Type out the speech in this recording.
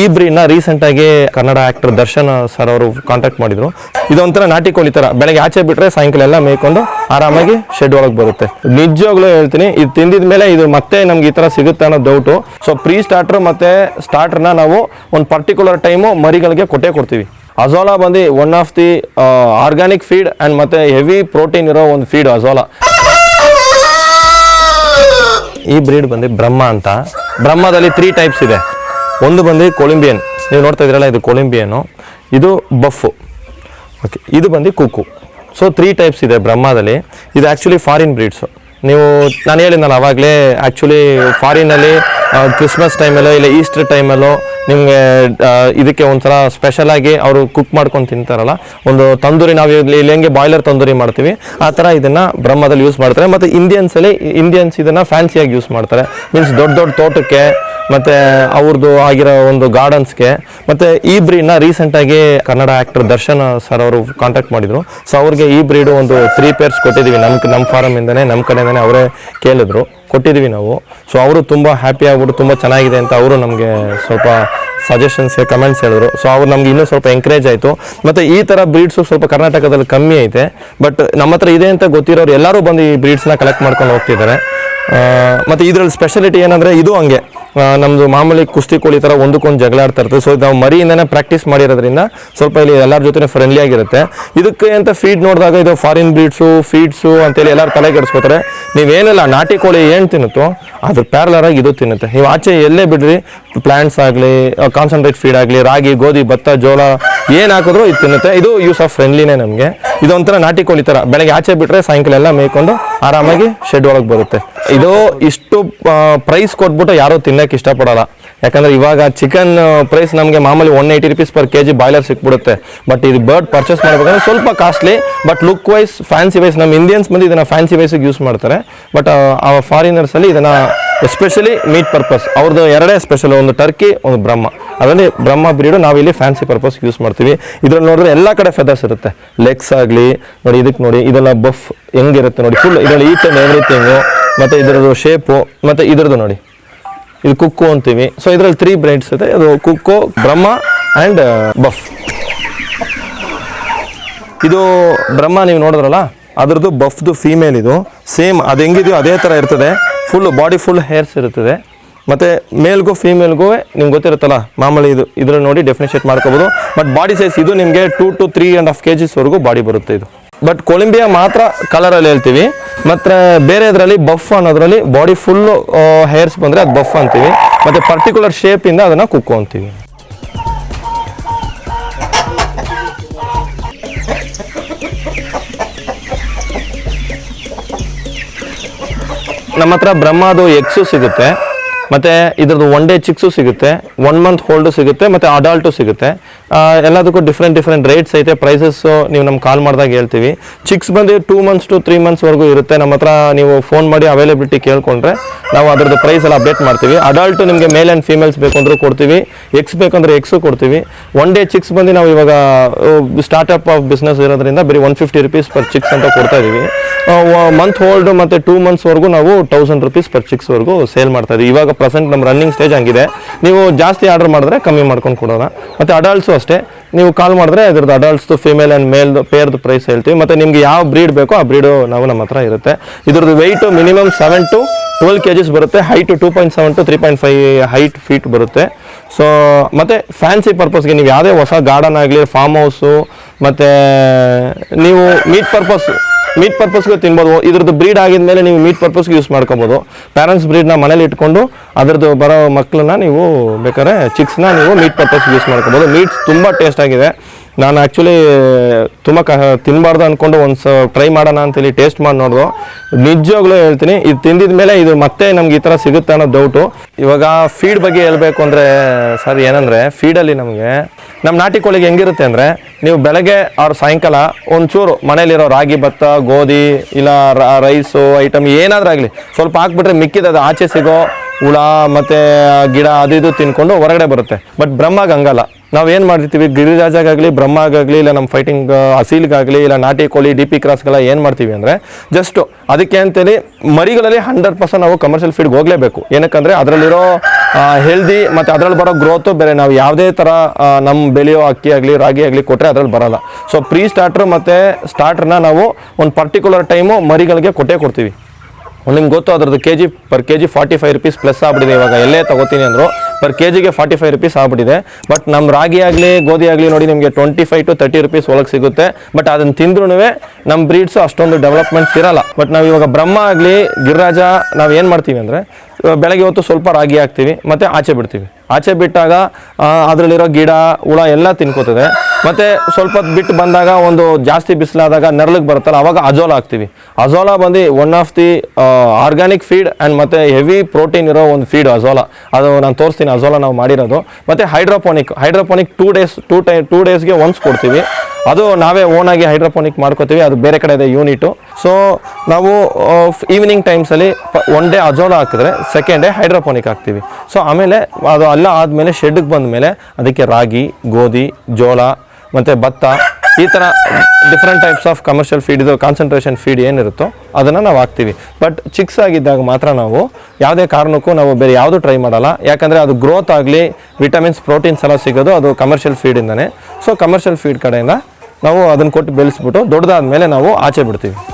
ಈ ರೀಸೆಂಟ್ ಆಗಿ Kannada actor Darshan sir ಅವರು ಕಾಂಟ್ಯಾಕ್ಟ್ ಮಾಡಿದ್ರು. ಇದೊಂಥರ ನಾಟಿ ಕೋಳಿ ತರ. ಬೆಳಗ್ಗೆ ಆಚೆ ಬಿಟ್ರೆ ಸಾಯಂಕಾಲ ಎಲ್ಲ ಮೇಯ್ಕೊಂಡು ಆರಾಮಾಗಿ ಶೆಡ್ ಒಳಗೆ ಬರುತ್ತೆ. ನಿಜವಾಗ್ಲೂ ಹೇಳ್ತೀನಿ, ಇದು ತಿಂದಿದ ಮೇಲೆ ಇದು ಮತ್ತೆ ನಮ್ಗೆ ಈ ತರ ಸಿಗುತ್ತೆ ಅನ್ನೋ ಡೌಟು ಸೊ ಪ್ರೀ ಸ್ಟಾರ್ಟರ್ ಮತ್ತೆ ಸ್ಟಾರ್ಟರ್ನ ನಾವು ಒಂದು ಪರ್ಟಿಕ್ಯುಲರ್ ಟೈಮು ಮರಿಗಳಿಗೆ ಕೊಟ್ಟೆ ಕೊಡ್ತೀವಿ. ಅಜೋಲಾ ಬಂದು one of the organic feed and ಮತ್ತೆ ಹೆವಿ ಪ್ರೋಟೀನ್ ಇರೋ ಒಂದು ಫೀಡ್ ಅಜೋಲಾ. ಈ ಬ್ರೀಡ್ ಬಂದು ಬ್ರಹ್ಮ ಅಂತ. ಬ್ರಹ್ಮದಲ್ಲಿ ತ್ರೀ ಟೈಪ್ಸ್ ಇದೆ. ಒಂದು ಬಂದು ಕೊಲಿಂಬಿಯನ್ ನೀವು ನೋಡ್ತಾ ಇದ್ರಲ್ಲ ಇದು ಕೊಲಿಂಬಿಯನು ಇದು ಬಫ್. ಓಕೆ ಇದು ಬಂದು ಕುಕ್ಕು. ಸೊ ತ್ರೀ ಟೈಪ್ಸ್ ಇದೆ ಬ್ರಹ್ಮದಲ್ಲಿ. ಇದು ಆ್ಯಕ್ಚುಲಿ ಫಾರಿನ್ ಬ್ರೀಡ್ಸು ನೀವು, ನಾನು ಹೇಳಿದ್ನಲ್ಲ ಆವಾಗಲೇ ಆ್ಯಕ್ಚುಲಿ ಫಾರಿನಲ್ಲಿ ಕ್ರಿಸ್ಮಸ್ ಟೈಮಲ್ಲೋ ಇಲ್ಲ ಈಸ್ಟರ್ ಟೈಮಲ್ಲೋ ನಿಮಗೆ ಇದಕ್ಕೆ ಒಂಥರ ಸ್ಪೆಷಲ್ ಆಗಿ ಅವರು ಕುಕ್ ಮಾಡ್ಕೊಂಡು ತಿಂತಾರಲ್ಲ, ಒಂದು ತಂದೂರಿ ನಾವು ಇಲ್ಲಿ ಇಲ್ಲಿ ಹೆಂಗೆ ಬಾಯ್ಲರ್ ತಂದೂರಿ ಮಾಡ್ತೀವಿ, ಆ ಥರ ಇದನ್ನು ಬ್ರಹ್ಮದಲ್ಲಿ ಯೂಸ್ ಮಾಡ್ತಾರೆ. ಮತ್ತು ಇಂಡಿಯನ್ಸಲ್ಲಿ ಇಂಡಿಯನ್ಸ್ ಇದನ್ನು ಫ್ಯಾನ್ಸಿಯಾಗಿ ಯೂಸ್ ಮಾಡ್ತಾರೆ. ಮೀನ್ಸ್ ದೊಡ್ಡ ದೊಡ್ಡ ತೋಟಕ್ಕೆ, ಮತ್ತು ಅವ್ರದ್ದು ಆಗಿರೋ ಒಂದು ಗಾರ್ಡನ್ಸ್ಗೆ ಮತ್ತು ಈ ಬ್ರೀಡ್ನ ರೀಸೆಂಟಾಗಿ ಕನ್ನಡ ಆ್ಯಕ್ಟರ್ ದರ್ಶನ್ ಸರ್ ಅವರು ಕಾಂಟ್ಯಾಕ್ಟ್ ಮಾಡಿದರು. ಸೊ ಅವ್ರಿಗೆ ಈ ಬ್ರೀಡು ಒಂದು ತ್ರೀ ಪೇರ್ಸ್ ಕೊಟ್ಟಿದ್ದೀವಿ ನಮ್ಮ ನಮ್ಮ ಫಾರಮಿಂದನೇ ನಮ್ಮ ಕಡೆಯಿಂದನೇ ಅವರೇ ಕೇಳಿದ್ರು. ಕೊಟ್ಟಿದ್ದೀವಿ ನಾವು. ಸೊ ಅವರು ತುಂಬ ಹ್ಯಾಪಿ ಆಗ್ಬಿಟ್ಟು ತುಂಬ ಚೆನ್ನಾಗಿದೆ ಅಂತ ಅವರು ನಮಗೆ ಸ್ವಲ್ಪ ಸಜೆಷನ್ಸ್ ಕಮೆಂಟ್ಸ್ ಹೇಳಿದ್ರು. ಸೊ ಅವ್ರು ನಮ್ಗೆ ಇನ್ನೂ ಸ್ವಲ್ಪ ಎಂಕರೇಜ್ ಆಯಿತು. ಮತ್ತು ಈ ಥರ ಬ್ರೀಡ್ಸು ಸ್ವಲ್ಪ ಕರ್ನಾಟಕದಲ್ಲಿ ಕಮ್ಮಿ ಐತೆ. ಬಟ್ ನಮ್ಮ ಹತ್ರ ಇದೆ ಅಂತ ಗೊತ್ತಿರೋರು ಎಲ್ಲರೂ ಬಂದು ಈ ಬ್ರೀಡ್ಸ್ನ ಕಲೆಕ್ಟ್ ಮಾಡ್ಕೊಂಡು ಹೋಗ್ತಿದ್ದಾರೆ. ಮತ್ತು ಇದರಲ್ಲಿ ಸ್ಪೆಷಲಿಟಿ ಏನಂದರೆ ಇದು ಹಂಗೆ. ಆ, ನಮ್ದು ಮಾಮೂಲಿ ಕುಸ್ತಿ ಕೋಳಿ ತರ ಒಂದಕ್ಕೊಂದು ಜಗಳ ಆಡ್ತಾ ಸೊ ನಾವು ಮರಿಯಿಂದನೇ ಪ್ರಾಕ್ಟೀಸ್ ಮಾಡಿರೋದ್ರಿಂದ ಸ್ವಲ್ಪ ಇಲ್ಲಿ ಎಲ್ಲರ ಜೊತೆ ಫ್ರೆಂಡ್ಲಿ ಆಗಿರುತ್ತೆ. ಇದಕ್ಕೆ ಅಂತ ಫೀಡ್ ನೋಡಿದಾಗ ಇದು ಫಾರಿನ್ ಬ್ರೀಡ್ಸು ಫೀಡ್ಸು ಅಂತೇಳಿ ಎಲ್ಲರೂ ತಲೆ ಕೆಡಿಸ್ಕೋತಾರೆ. ನೀವೇನಿಲ್ಲ ನಾಟಿ ಕೋಳಿ ಏನು ತಿನ್ನುತ್ತೋ ಅದ್ರ ಪ್ಯಾರಲರ್ ಆಗಿ ಇದು ತಿನ್ನುತ್ತೆ. ನೀವು ಆಚೆ ಎಲ್ಲೇ ಬಿಡ್ರಿ ಪ್ಲಾಂಟ್ಸ್ ಆಗಲಿ ಕಾನ್ಸಂಟ್ರೇಟ್ ಫೀಡ್ ಆಗಲಿ, ರಾಗಿ, ಗೋಧಿ, ಭತ್ತ, ಜೋಳ ಏನು ಹಾಕಿದ್ರು ಇದು ತಿನ್ನುತ್ತೆ. ಇದು ಯೂಸ್ ಆಫ್ ಫ್ರೆಂಡ್ಲಿನೇ ನಮಗೆ. ಇದೊಂಥರ ನಾಟಿ ಕೋಳಿ ಥರ ಬೆಳಗ್ಗೆ ಆಚೆ ಬಿಟ್ರೆ ಸಾಯಂಕಾಲ ಎಲ್ಲ ಮೇಯ್ಕೊಂಡು ಆರಾಮಾಗಿ ಶೆಡ್ ಒಳಗೆ ಬರುತ್ತೆ. ಇದು ಇಷ್ಟು ಪ್ರೈಸ್ ಕೊಟ್ಬಿಟ್ಟು ಯಾರೂ ತಿನ್ನಕ್ಕೆ ಇಷ್ಟಪಡಲ್ಲ. ಯಾಕಂದ್ರೆ ಇವಾಗ ಚಿಕನ್ ಪ್ರೈಸ್ ನಮಗೆ ಮಾಮೂಲಿ one eighty rupees per K G broiler ಸಿಕ್ಬಿಡುತ್ತೆ. ಬಟ್ ಇದು ಬರ್ಡ್ ಪರ್ಚೇಸ್ ಮಾಡಬೇಕಂದ್ರೆ ಸ್ವಲ್ಪ costly but look wise fancy wise ನಮ್ಮ ಇಂಡಿಯನ್ಸ್ ಬಂದು ಇದನ್ನ ಫ್ಯಾನ್ಸಿ ವೈಸಿಗೆ ಯೂಸ್ ಮಾಡ್ತಾರೆ. ಬಟ್ ಆ ಫಾರಿನರ್ಸಲ್ಲಿ ಇದನ್ನ ಎಸ್ಪೆಷಲಿ ಮೀಟ್ ಪರ್ಪಸ್ ಅವ್ರದ್ದು ಎರಡೇ ಸ್ಪೆಷಲ್ ಒಂದು ಟರ್ಕಿ ಒಂದು ಬ್ರಹ್ಮ. ಅದರಲ್ಲಿ ಬ್ರಹ್ಮ ಬ್ರೀಡು ನಾವಿಲ್ಲಿ ಫ್ಯಾನ್ಸಿ ಪರ್ಪಸ್ ಯೂಸ್ ಮಾಡ್ತೀವಿ. ಇದ್ರಲ್ಲಿ ನೋಡಿದ್ರೆ ಎಲ್ಲ ಕಡೆ ಫೆದರ್ಸ್ ಇರುತ್ತೆ. ಲೆಗ್ಸ್ ಆಗಲಿ, ನೋಡಿ ಇದಕ್ಕೆ ನೋಡಿ, ಇದೆಲ್ಲ ಬಫ್ ಹೆಂಗಿರುತ್ತೆ ನೋಡಿ ಫುಲ್ ಇದರಲ್ಲಿ ಈಚ್ ಆ್ಯಂಡ್ ಎವ್ರಿಥಿಂಗು ಮತ್ತು ಇದರದ್ದು ಶೇಪು ಮತ್ತು ಇದರದ್ದು ನೋಡಿ. ಇದು ಕುಕ್ಕು ಅಂತೀವಿ. ಸೊ ಇದರಲ್ಲಿ ತ್ರೀ ಬ್ರೈಡ್ಸ್ ಇದೆ. ಅದು ಕುಕ್ಕು, ಬ್ರಹ್ಮ ಆ್ಯಂಡ್ ಬಫ್ ಇದು ಬ್ರಹ್ಮ ನೀವು ನೋಡಿದ್ರಲ್ಲ, ಅದರದ್ದು ಬಫ್ದು ಫೀಮೇಲ್ ಇದು. ಸೇಮ್ ಅದು ಹೆಂಗಿದೆಯೋ ಅದೇ ಥರ ಇರ್ತದೆ. ಫುಲ್ ಬಾಡಿ ಫುಲ್ ಹೇರ್ಸ್ ಇರುತ್ತದೆ. ಮತ್ತು ಮೇಲ್ಗೂ ಫೀಮೇಲ್ಗೂ ನಿಮ್ಗೆ ಗೊತ್ತಿರುತ್ತಲ್ಲ, ಮಾಮೂಲಿ ಇದು ಇದ್ರ ನೋಡಿ ಡೆಫಿನಿಷೇಟ್ ಮಾಡ್ಕೋಬೋದು. ಬಟ್ ಬಾಡಿ ಸೈಜ್ ಇದು ನಿಮಗೆ two to three and half K ಜಿಸ್ವರೆಗೂ body ಬರುತ್ತೆ ಇದು. ಬಟ್ ಕೊಲಂಬಿಯಾ ಮಾತ್ರ ಕಲರಲ್ಲಿ ಹೇಳ್ತೀವಿ. ಮತ್ತು ಬೇರೆ ಇದರಲ್ಲಿ ಬಫ್ ಅನ್ನೋದ್ರಲ್ಲಿ ಬಾಡಿ ಫುಲ್ ಹೇರ್ಸ್ ಬಂದರೆ ಅದು ಬಫ್ ಅಂತೀವಿ. ಮತ್ತು ಪರ್ಟಿಕ್ಯುಲರ್ ಶೇಪಿಂದ ಅದನ್ನು ಕುಕ್ಕು ಅಂತೀವಿ. ನಮ್ಮ ಹತ್ರ ಬ್ರಹ್ಮದು ಎಕ್ಸು ಸಿಗುತ್ತೆ, ಮತ್ತೆ ಇದ್ರದ್ದು ಒನ್ ಡೇ ಚಿಕ್ಸು ಸಿಗುತ್ತೆ ಒನ್ ಮಂತ್ ಹೋಲ್ಡು ಸಿಗುತ್ತೆ, ಮತ್ತೆ ಅಡಾಲ್ಟು ಸಿಗುತ್ತೆ. ಎಲ್ಲದಕ್ಕೂ ಡಿಫ್ರೆಂಟ್ ಡಿಫ್ರೆಂಟ್ ರೇಟ್ಸ್ ಐತೆ ಪ್ರೈಸಸ್ ನೀವು ನಮ್ಗೆ ಕಾಲ್ ಮಾಡಿದಾಗ ಹೇಳ್ತೀವಿ. ಚಿಕ್ಸ್ ಬಂದು ಟೂ ಮಂತ್ಸ್ ಟು ತ್ರೀ ಮಂತ್ಸ್ವರೆಗೂ ಇರುತ್ತೆ, ನಮ್ಮ ಹತ್ರ ನೀವು ಫೋನ್ ಮಾಡಿ ಅವೈಲೇಬಿಲಿಟಿ ಕೇಳ್ಕೊಂಡ್ರೆ ನಾವು ಅದ್ರದ್ದು ಪ್ರೈಸ್ ಎಲ್ಲ ಅಪ್ಡೇಟ್ ಮಾಡ್ತೀವಿ. ಅಡಲ್ಟು ನಿಮಗೆ ಮೇಲ್ ಆ್ಯಂಡ್ ಫೀಮೇಲ್ಸ್ ಬೇಕು ಅಂದ್ರೂ ಕೊಡ್ತೀವಿ ಎಕ್ಸ್ ಬೇಕಂದ್ರೆ ಎಕ್ಸು ಕೊಡ್ತೀವಿ. ಒನ್ ಡೇ ಚಿಕ್ಸ್ ಬಂದು ನಾವು ಇವಾಗ ಸ್ಟಾರ್ಟಪ್ ಆಫ್ ಬಿಸ್ನೆಸ್ ಇರೋದ್ರಿಂದ ಬರೀ one fifty rupees per chicks ಅಂತ ಕೊಡ್ತಾ ಇದೀವಿ. ಮಂತ್ ಓಲ್ಡ್ ಮತ್ತೆ ಟೂ ಮಂತ್ಸ್ವರೆಗೂ ನಾವು ತೌಸಂಡ್ ರುಪೀಸ್ ಪರ್ ಚಿಕ್ಸ್ವರೆಗೂ ಸೇಲ್ ಮಾಡ್ತಾ ಇದೀವಿ. ಇವಾಗ ಪ್ರೆಸೆಂಟ್ ನಮ್ಮ ರನ್ನಿಂಗ್ ಸ್ಟೇಜ್ ಹಂಗಿದೆ. ನೀವು ಜಾಸ್ತಿ ಆರ್ಡರ್ ಮಾಡಿದ್ರೆ ಕಮ್ಮಿ ಮಾಡ್ಕೊಂಡು ಕೊಡೋಣ. ಮತ್ತು ಅಡಲ್ಟ್ಸು ಅಷ್ಟೇ. ನೀವು ಕಾಲ್ ಮಾಡಿದ್ರೆ ಇದ್ರದ್ದು ಅಡಲ್ಟ್ಸ್ದು ಫಿಮೇಲ್ ಆ್ಯಂಡ್ ಮೇಲ್ದು ಪೇರ್ದು ಪ್ರೈಸ್ ಹೇಳ್ತೀವಿ. ಮತ್ತು ನಿಮ್ಗೆ ಯಾವ ಬ್ರೀಡ್ ಬೇಕೋ ಆ ಬ್ರೀಡು ನಾವು ನಮ್ಮ ಹತ್ರ ಇರುತ್ತೆ. ಇದ್ರದ್ದು weight minimum seven to twelve K Gs ಬರುತ್ತೆ. Height two point seven to three point five height feet ಬರುತ್ತೆ. ಸೊ ಮತ್ತು ಫ್ಯಾನ್ಸಿ ಪರ್ಪಸ್ಗೆ ನೀವು ಯಾವುದೇ ಹೊಸ ಗಾರ್ಡನ್ ಆಗಲಿ ಫಾರ್ಮ್ ಹೌಸು ಮತ್ತು ನೀವು ಮೀಟ್ ಪರ್ಪಸ್ ಮೀಟ್ ಪರ್ಪಸ್ಗೆ ತಿನ್ಬೋದು. ಇದ್ರದ್ದು ಬ್ರೀಡ್ ಆಗಿದ್ಮೇಲೆ ನೀವು ಮೀಟ್ ಪರ್ಪಸ್ಗೆ ಯೂಸ್ ಮಾಡ್ಕೊಬೋದು. ಪ್ಯಾರೆಂಟ್ಸ್ ಬ್ರೀಡ್ನ ಮನೇಲಿ ಇಟ್ಕೊಂಡು ಅದ್ರದ್ದು ಬರೋ ಮಕ್ಕಳನ್ನ ನೀವು ಬೇಕಾದ್ರೆ ಚಿಕ್ಸ್ನ ನೀವು ಮೀಟ್ ಪರ್ಪಸ್ಗೆ ಯೂಸ್ ಮಾಡ್ಕೋಬೋದು. ಮೀಟ್ಸ್ ತುಂಬ ಟೇಸ್ಟ್ ಆಗಿದೆ. ನಾನು ಆ್ಯಕ್ಚುಲಿ ತುಂಬ ಕ ತಿನ್ನಬಾರ್ದು ಅಂದ್ಕೊಂಡು ಒಂದು ಸ ಟ್ರೈ ಮಾಡೋಣ ಅಂತೇಳಿ ಟೇಸ್ಟ್ ಮಾಡಿ ನೋಡಿದ್ರು ನಿಜವಾಗ್ಲೂ ಹೇಳ್ತೀನಿ, ಇದು ತಿಂದಿದ ಮೇಲೆ ಇದು ಮತ್ತೆ ನಮ್ಗೆ ಈ ಥರ ಸಿಗುತ್ತೆ ಅನ್ನೋ ಡೌಟು ಇವಾಗ ಫೀಡ್ ಬಗ್ಗೆ ಹೇಳ್ಬೇಕು ಅಂದರೆ ಸರ್ ಏನಂದರೆ ಫೀಡಲ್ಲಿ ನಮಗೆ ನಮ್ಮ ನಾಟಿ ಕೋಳಿಗೆ ಹೆಂಗಿರುತ್ತೆ ಅಂದರೆ ನೀವು ಬೆಳಗ್ಗೆ ಅವ್ರ ಸಾಯಂಕಾಲ ಒಂಚೂರು ಮನೇಲಿರೋ ರಾಗಿ ಭತ್ತ, ಗೋಧಿ ಇಲ್ಲ ರೈಸು, ಐಟಮ್ ಏನಾದರೂ ಆಗಲಿ ಸ್ವಲ್ಪ ಹಾಕ್ಬಿಟ್ರೆ ಮಿಕ್ಕಿದ ಅದು ಆಚೆ ಸಿಗೋ ಹುಳ ಮತ್ತು ಗಿಡ ಅದು ಇದು ತಿನ್ಕೊಂಡು ಹೊರಗಡೆ ಬರುತ್ತೆ. ಬಟ್ ಬ್ರಹ್ಮಾಗ ಹಂಗಲ್ಲ. ನಾವು ಏನು ಮಾಡ್ತೀವಿ ಗಿರಿರಾಜಾಗಲಿ ಬ್ರಹ್ಮಾಗಾಗಲಿ ಇಲ್ಲ ನಮ್ಮ ಫೈಟಿಂಗ್ ಅಸೀಲ್ಗಾಗಲಿ ಇಲ್ಲ ನಾಟಿ ಕೋಳಿ, ಡಿ ಪಿ ಕ್ರಾಸ್ಗೆಲ್ಲ ಏನು ಮಾಡ್ತೀವಿ ಅಂದರೆ ಜಸ್ಟು ಅದಕ್ಕೆ ಅಂತೇಳಿ ಮರಿಗಳಲ್ಲಿ ಹಂಡ್ರೆಡ್ ಪರ್ಸೆಂಟ್ ನಾವು ಕಮರ್ಷಿಯಲ್ ಫೀಡ್ಗೆ ಹೋಗಲೇಬೇಕು. ಏನಕ್ಕಂದರೆ ಅದರಲ್ಲಿರೋ ಹೆಲ್ದಿ ಮತ್ತು ಅದರಲ್ಲಿ ಬರೋ ಗ್ರೋತು ಬೇರೆ. ನಾವು ಯಾವುದೇ ಥರ ನಮ್ಮ ಬೆಳೆಯೋ ಅಕ್ಕಿ ಆಗಲಿ, ರಾಗಿ ಆಗಲಿ ಕೊಟ್ಟರೆ ಅದರಲ್ಲಿ ಬರಲ್ಲ. ಸೊ ಪ್ರೀ ಸ್ಟಾರ್ಟ್ರ್ ಮತ್ತು ಸ್ಟಾರ್ಟ್ರನ್ನ ನಾವು ಒಂದು ಪರ್ಟಿಕ್ಯುಲರ್ ಟೈಮು ಮರಿಗಳಿಗೆ ಕೊಟ್ಟೇ ಕೊಡ್ತೀವಿ. ನಿಮ್ಗೆ ಗೊತ್ತು, ಅದ್ರದ್ದು K G per K G forty five rupees plus ಆಗ್ಬಿಟ್ಟಿದೆ ಇವಾಗ. ಎಲ್ಲೇ ತಗೋತೀನಿ ಅಂದರು ಪರ್ ಕೆ ಜಿಗೆ ಫಾರ್ಟಿ ಫೈವ್ ರುಪೀಸ್ ಆಗ್ಬಿಟ್ಟಿದೆ. ಬಟ್ ನಮ್ಮ ರಾಗಿ ಆಗಲಿ, ಗೋಧಿ ಆಗಲಿ ನೋಡಿ ನಿಮಗೆ twenty five to thirty rupees ಒಳಗೆ ಸಿಗುತ್ತೆ. ಬಟ್ ಅದನ್ನು ತಿಂದ್ರೂ ನಮ್ಮ ಬ್ರೀಡ್ಸು ಅಷ್ಟೊಂದು ಡೆವಲಪ್ಮೆಂಟ್ಸ್ ಇರಲ್ಲ. ಬಟ್ ನಾವು ಇವಾಗ ಬ್ರಹ್ಮ ಆಗಲಿ, ಗಿರಿರಾಜ ನಾವು ಏನು ಮಾಡ್ತೀವಿ ಅಂದರೆ ಬೆಳಗ್ಗೆ ಹೊತ್ತು ಸ್ವಲ್ಪ ರಾಗಿ ಹಾಕ್ತೀವಿ, ಮತ್ತು ಆಚೆ ಬಿಡ್ತೀವಿ. ಆಚೆ ಬಿಟ್ಟಾಗ ಅದರಲ್ಲಿರೋ ಗಿಡ, ಹುಳ ಎಲ್ಲ ತಿನ್ಕೋತದೆ. ಮತ್ತು ಸ್ವಲ್ಪ ಬಿಟ್ಟು ಬಂದಾಗ ಒಂದು ಜಾಸ್ತಿ ಬಿಸಿಲಾದಾಗ ನೆರಳಿಗೆ ಬರುತ್ತಲ್ಲ, ಅವಾಗ ಅಜೋಲಾ ಹಾಕ್ತೀವಿ. ಅಜೋಲಾ ಬಂದು one of the organic feed and ಮತ್ತು ಹೆವಿ ಪ್ರೋಟೀನ್ ಇರೋ ಒಂದು ಫೀಡ್ ಅಜೋಲಾ. ಅದು ನಾನು ತೋರಿಸ್ತೀನಿ, ಅಜೋಲಾ ನಾವು ಮಾಡಿರೋದು. ಮತ್ತು hydroponic hydroponic two days two tie two ಡೇಸ್ಗೆ ಒನ್ಸ್ ಕೊಡ್ತೀವಿ. ಅದು ನಾವೇ ಓನಾಗಿ ಹೈಡ್ರೋಪೋನಿಕ್ ಮಾಡ್ಕೋತೀವಿ, ಅದು ಬೇರೆ ಕಡೆ ಇದೆ ಯೂನಿಟು ಸೊ ನಾವು ಈವ್ನಿಂಗ್ ಟೈಮ್ಸಲ್ಲಿ ಒನ್ ಡೇ ಅಜೋಲಾ ಹಾಕಿದ್ರೆ ಸೆಕೆಂಡ್ ಡೇ ಹೈಡ್ರೋಪೋನಿಕ್ ಹಾಕ್ತೀವಿ. ಸೊ ಆಮೇಲೆ ಅದು ಅಲ್ಲ ಆದಮೇಲೆ ಶೆಡ್ಗೆ ಬಂದ ಮೇಲೆ ಅದಕ್ಕೆ ರಾಗಿ, ಗೋಧಿ, ಜೋಳ, ಮತ್ತು ಭತ್ತ, ಈ ಥರ different types of commercial feed ಇದು ಕಾನ್ಸಂಟ್ರೇಷನ್ ಫೀಡ್ ಏನಿರುತ್ತೋ ಅದನ್ನು ನಾವು ಹಾಕ್ತೀವಿ. ಬಟ್ ಚಿಕ್ಸ್ ಆಗಿದ್ದಾಗ ಮಾತ್ರ ನಾವು ಯಾವುದೇ ಕಾರಣಕ್ಕೂ ನಾವು ಬೇರೆ ಯಾವುದು ಟ್ರೈ ಮಾಡಲ್ಲ. ಯಾಕಂದರೆ ಅದು ಗ್ರೋತ್ ಆಗಲಿ ವಿಟಮಿನ್ಸ್ ಪ್ರೋಟೀನ್ಸ್ ಎಲ್ಲ ಸಿಗೋದು ಅದು ಕಮರ್ಷಿಯಲ್ ಫೀಡಿಂದನೇ ಸೊ ಕಮರ್ಷಿಯಲ್ ಫೀಡ್ ಕಡೆಯಿಂದ ನಾವು ಅದನ್ನು ಕೊಟ್ಟು ಬೆಳೆಸ್ಬಿಟ್ಟು ದೊಡ್ಡದಾದ ಮೇಲೆ ನಾವು ಆಚೆ ಬಿಡ್ತೀವಿ.